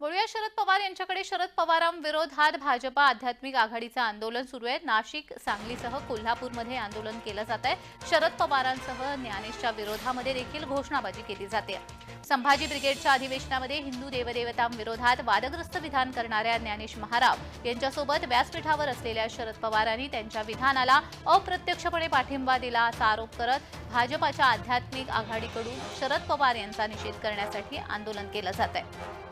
बोलूया शरद पवार यांच्याकडे. शरद पवारांविरोधात भाजपा आध्यात्मिक आघाडीचं आंदोलन सुरू आहे. नाशिक सांगलीसह कोल्हापूरमध्ये आंदोलन केलं जात आहे. शरद पवारांसह ज्ञानेशच्या विरोधामध्ये देखील घोषणाबाजी केली जाते. संभाजी ब्रिगेडच्या अधिवेशनामध्ये हिंदू देवदेवतांविरोधात वादग्रस्त विधान करणाऱ्या ज्ञानेश महाराव यांच्यासोबत व्यासपीठावर असलेल्या शरद पवारांनी त्यांच्या विधानाला अप्रत्यक्षपणे पाठिंबा दिला असा आरोप करत भाजपाच्या आध्यात्मिक आघाडीकडून शरद पवार यांचा निषेध करण्यासाठी आंदोलन केलं जात आहे.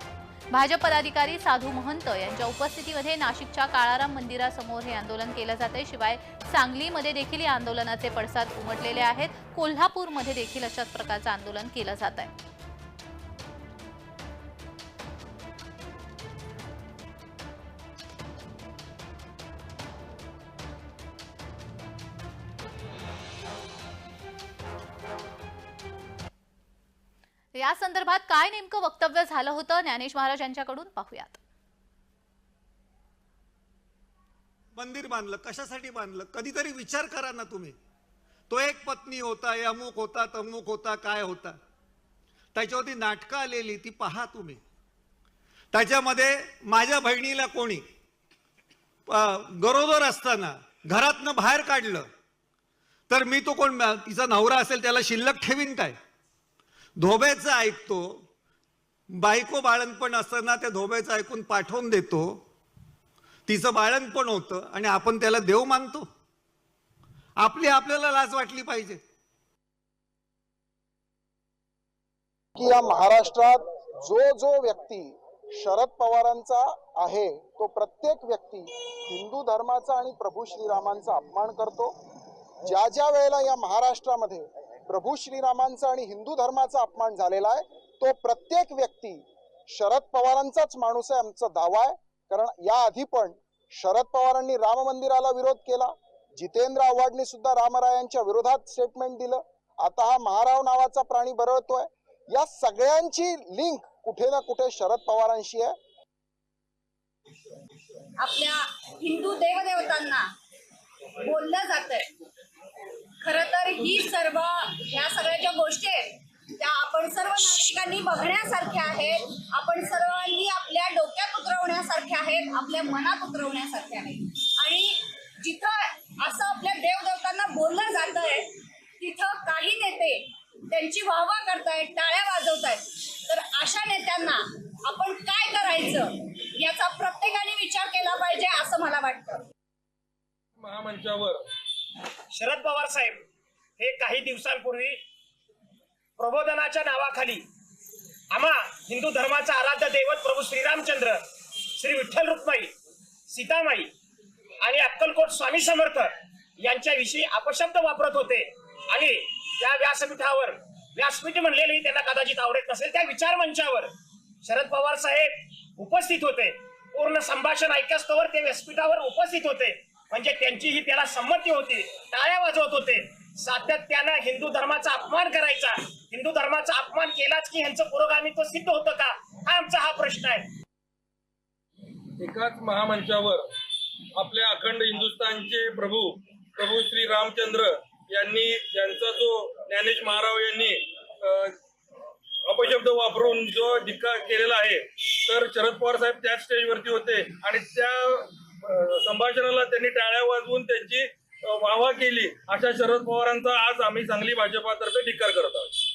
भाजप पदाधिकारी साधू महंत यांच्या उपस्थितीमध्ये नाशिकच्या काळाराम मंदिरासमोर हे आंदोलन केलं जाते शिवाय सांगलीमध्ये देखील या आंदोलनाचे पडसाद उमटलेले आहेत. कोल्हापूरमध्ये देखील अशाच प्रकारचं आंदोलन केलं जात आहे या संदर्भात काय नेमकं वक्तव्य झालं होतं ज्ञानेश महाराज यांच्याकडून पाहूयात. मंदिर बांधलं कशासाठी बांधलं? कधीतरी विचार करा ना तुम्ही. तो एक पत्नी होता अमुक होता तमुक होता काय होता. त्याच्यावरती नाटकं आलेली ती पहा तुम्ही. त्याच्यामध्ये माझ्या बहिणीला कोणी गरोदर असताना घरातनं बाहेर काढलं तर मी तो कोण तिचा नवरा असेल त्याला शिल्लक ठेवीन काय? धोब्याचं ऐकतो. बायको बाळणपण असताना त्या धोब्याचं ऐकून पाठवून देतो. तिचं बाळणपण होतं आणि आपण त्याला देव मानतो. आपली आपल्याला लाज वाटली पाहिजे. की या महाराष्ट्रात जो जो व्यक्ती शरद पवारांचा आहे तो प्रत्येक व्यक्ती हिंदू धर्माचा आणि प्रभू श्रीरामांचा अपमान करतो. ज्या ज्या वेळेला या महाराष्ट्रामध्ये प्रभू श्रीरामांचा आणि हिंदू धर्माचा अपमान झालेला आहे. तो प्रत्येक व्यक्ती शरद पवारांचाच माणूस आहे आमचा दावा आहे. कारण या आधी पण शरद पवारांनी राम मंदिराला विरोध केला. जितेंद्र आव्हाडनी सुद्धा रामरायांच्या विरोधात स्टेटमेंट दिलं. आता हा महाराव नावाचा प्राणी बरळतोय. या सगळ्यांची लिंक कुठे ना कुठे शरद पवारांशी आहे. आपल्या हिंदू देवदेवतांना बोललं जात खर तर ही सर्व ह्या सगळ्या ज्या गोष्टी आहेत त्या आपण सर्व नागरिकांनी बघण्यासारख्या आहेत. आपण सर्वांनी आपल्या डोक्यात उतरवण्यासारख्या आहेत आपल्या मनात उतरवण्यासारख्या आहेत. आणि जिथं असं आपल्या देवदेवतांना बोललं जात आहे तिथं काही नेते त्यांची वाहवा करतायत टाळ्या वाजवतायत. तर अशा नेत्यांना आपण काय करायचं याचा प्रत्येकाने विचार केला पाहिजे असं मला वाटतं. महामंचावर शरद पवार साहेब हे काही दिवसांपूर्वी प्रबोधनाच्या नावाखाली आम्हा हिंदू धर्माचा आराध्य दैवत प्रभू श्रीरामचंद्र श्री विठ्ठल रुक्माई सीतामाई आणि अक्कलकोट स्वामी समर्थ यांच्याविषयी अपशब्द वापरत होते. आणि त्या व्यासपीठावर व्यासपीठ म्हणलेली त्यांना कदाचित आवडत नसेल त्या विचार मंचावर शरद पवार साहेब उपस्थित होते. पूर्ण संभाषण ऐकास्तवर ते व्यासपीठावर उपस्थित होते. म्हणजे त्यांची ही त्याला संमती होती टाळ्या वाजवत होते. सातत्यानं हिंदू धर्माचा अपमान करायचा. हिंदू धर्माचा अपमान केलाच की ह्यांचं पुरोगामित्व सिद्ध होतं का? हा आमचा हा प्रश्न आहे. एकाच महामंचावर आपल्या अखंड हिंदुस्थानचे प्रभू प्रभू श्री रामचंद्र यांनी यांचा जो ज्ञानेश महाराव यांनी अपशब्द वापरून जो धिक्कार केलेला आहे तर शरद पवार साहेब त्याच स्टेजवरती होते आणि त्या संभाषणाला त्यांनी टाळ्या वाजवून त्यांची वाहवा केली अशा शरद पवारांचा आज आम्ही सांगली भाजपातर्फे धिक्कार करत आहोत.